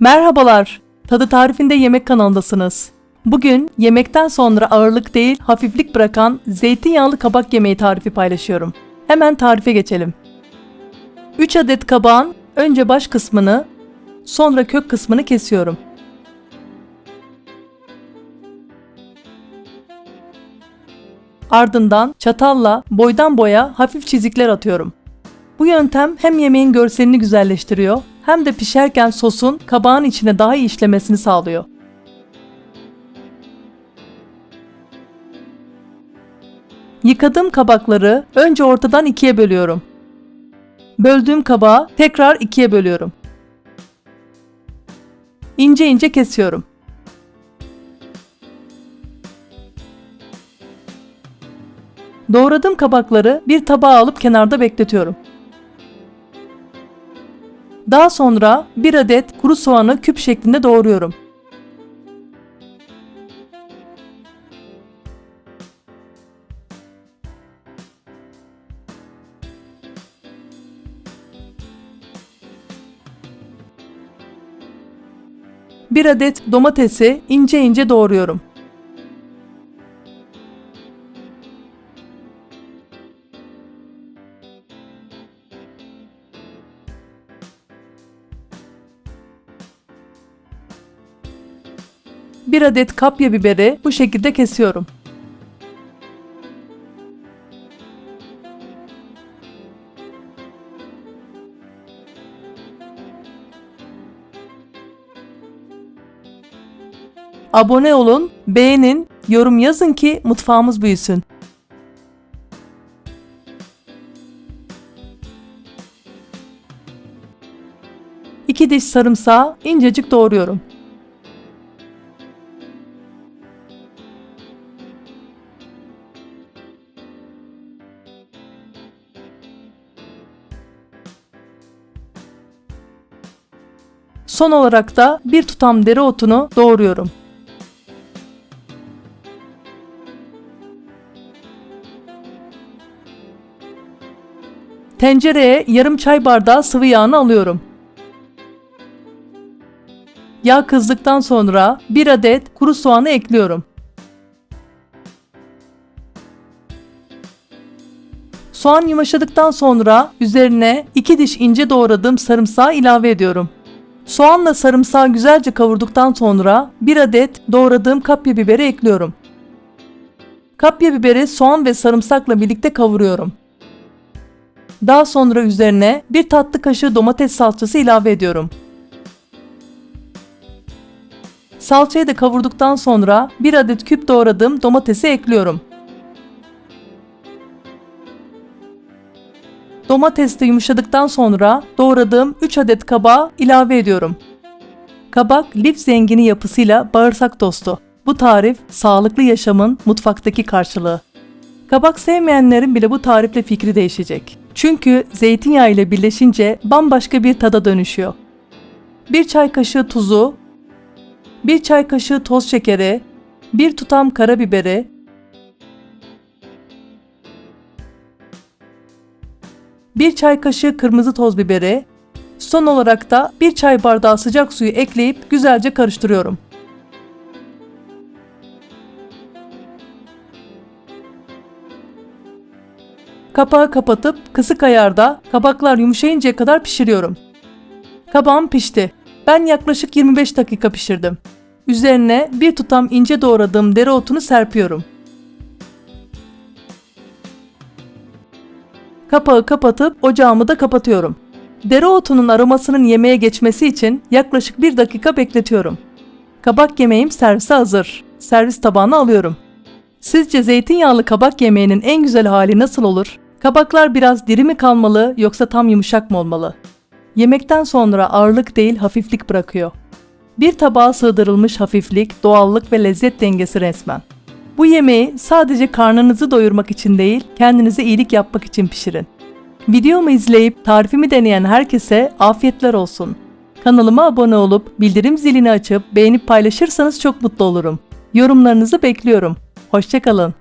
Merhabalar. Tadı tarifinde yemek kanalındasınız. Bugün yemekten sonra ağırlık değil hafiflik bırakan zeytinyağlı kabak yemeği tarifi paylaşıyorum. Hemen tarife geçelim. 3 adet kabağın önce baş kısmını sonra kök kısmını kesiyorum. Ardından çatalla boydan boya hafif çizikler atıyorum. Bu yöntem hem yemeğin görselini güzelleştiriyor hem de pişerken sosun kabağın içine daha iyi işlemesini sağlıyor. Yıkadığım kabakları önce ortadan ikiye bölüyorum. Böldüğüm kabağı tekrar ikiye bölüyorum. İnce ince kesiyorum. Doğradığım kabakları bir tabağa alıp kenarda bekletiyorum. Daha sonra bir adet kuru soğanı küp şeklinde doğruyorum. Bir adet domatesi ince ince doğruyorum. Bir adet kapya biberi bu şekilde kesiyorum. Abone olun, beğenin, yorum yazın ki mutfağımız büyüsün. İki diş sarımsağı incecik doğruyorum. Son olarak da bir tutam dereotunu doğruyorum. Tencereye yarım çay bardağı sıvı yağını alıyorum. Yağ kızdıktan sonra bir adet kuru soğanı ekliyorum. Soğan yumuşadıktan sonra üzerine 2 diş ince doğradığım sarımsağı ilave ediyorum. Soğanla sarımsağı güzelce kavurduktan sonra bir adet doğradığım kapya biberi ekliyorum. Kapya biberi soğan ve sarımsakla birlikte kavuruyorum. Daha sonra üzerine bir tatlı kaşığı domates salçası ilave ediyorum. Salçayı da kavurduktan sonra bir adet küp doğradığım domatesi ekliyorum. Domates de yumuşadıktan sonra doğradığım 3 adet kabağı ilave ediyorum. Kabak lif zengini yapısıyla bağırsak dostu. Bu tarif sağlıklı yaşamın mutfaktaki karşılığı. Kabak sevmeyenlerin bile bu tarifle fikri değişecek. Çünkü zeytinyağı ile birleşince bambaşka bir tada dönüşüyor. Bir çay kaşığı tuzu, bir çay kaşığı toz şekeri, bir tutam karabiberi, bir çay kaşığı kırmızı toz biberi, son olarak da bir çay bardağı sıcak suyu ekleyip güzelce karıştırıyorum. Kapağı kapatıp kısık ayarda kabaklar yumuşayıncaya kadar pişiriyorum. Kabağım pişti. Ben yaklaşık 25 dakika pişirdim. Üzerine bir tutam ince doğradığım dereotunu serpiyorum. Kapağı kapatıp ocağımı da kapatıyorum. Dereotunun aromasının yemeğe geçmesi için yaklaşık bir dakika bekletiyorum. Kabak yemeğim servise hazır. Servis tabağına alıyorum. Sizce zeytinyağlı kabak yemeğinin en güzel hali nasıl olur? Kabaklar biraz diri mi kalmalı yoksa tam yumuşak mı olmalı? Yemekten sonra ağırlık değil hafiflik bırakıyor. Bir tabağa sığdırılmış hafiflik, doğallık ve lezzet dengesi resmen. Bu yemeği sadece karnınızı doyurmak için değil, kendinize iyilik yapmak için pişirin. Videomu izleyip tarifimi deneyen herkese afiyetler olsun. Kanalıma abone olup bildirim zilini açıp beğenip paylaşırsanız çok mutlu olurum. Yorumlarınızı bekliyorum. Hoşçakalın.